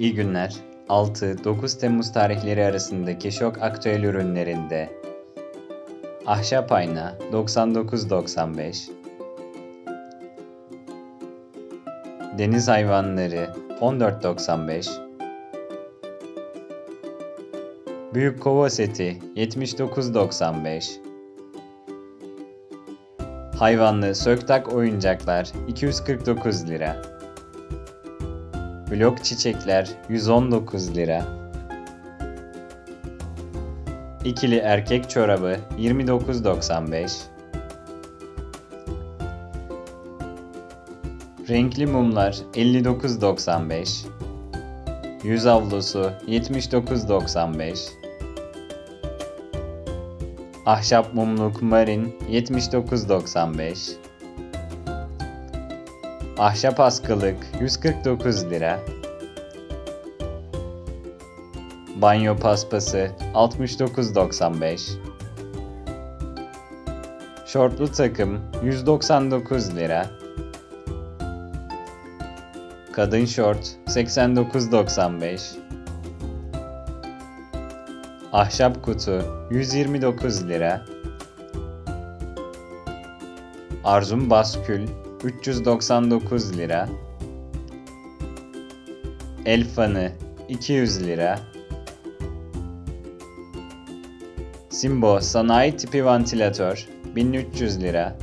İyi günler. 6-9 Temmuz tarihleri arasındaki şok aktüel ürünlerinde. Ahşap ayna 99.95 Deniz hayvanları 14.95 Büyük kova seti 79.95 Hayvanlı söktak oyuncaklar 249 lira Blok çiçekler 119 lira. İkili erkek çorabı 29.95. Renkli mumlar 59.95. Yüz avlusu 79.95. Ahşap mumluk marin 79.95. Ahşap askılık 149 lira. Banyo paspası 69.95. Şortlu takım 199 lira. Kadın şort 89.95. Ahşap kutu 129 lira. Arzum baskül 399 lira. El fanı 200 lira. Simbo sanayi tipi vantilatör 1300 lira.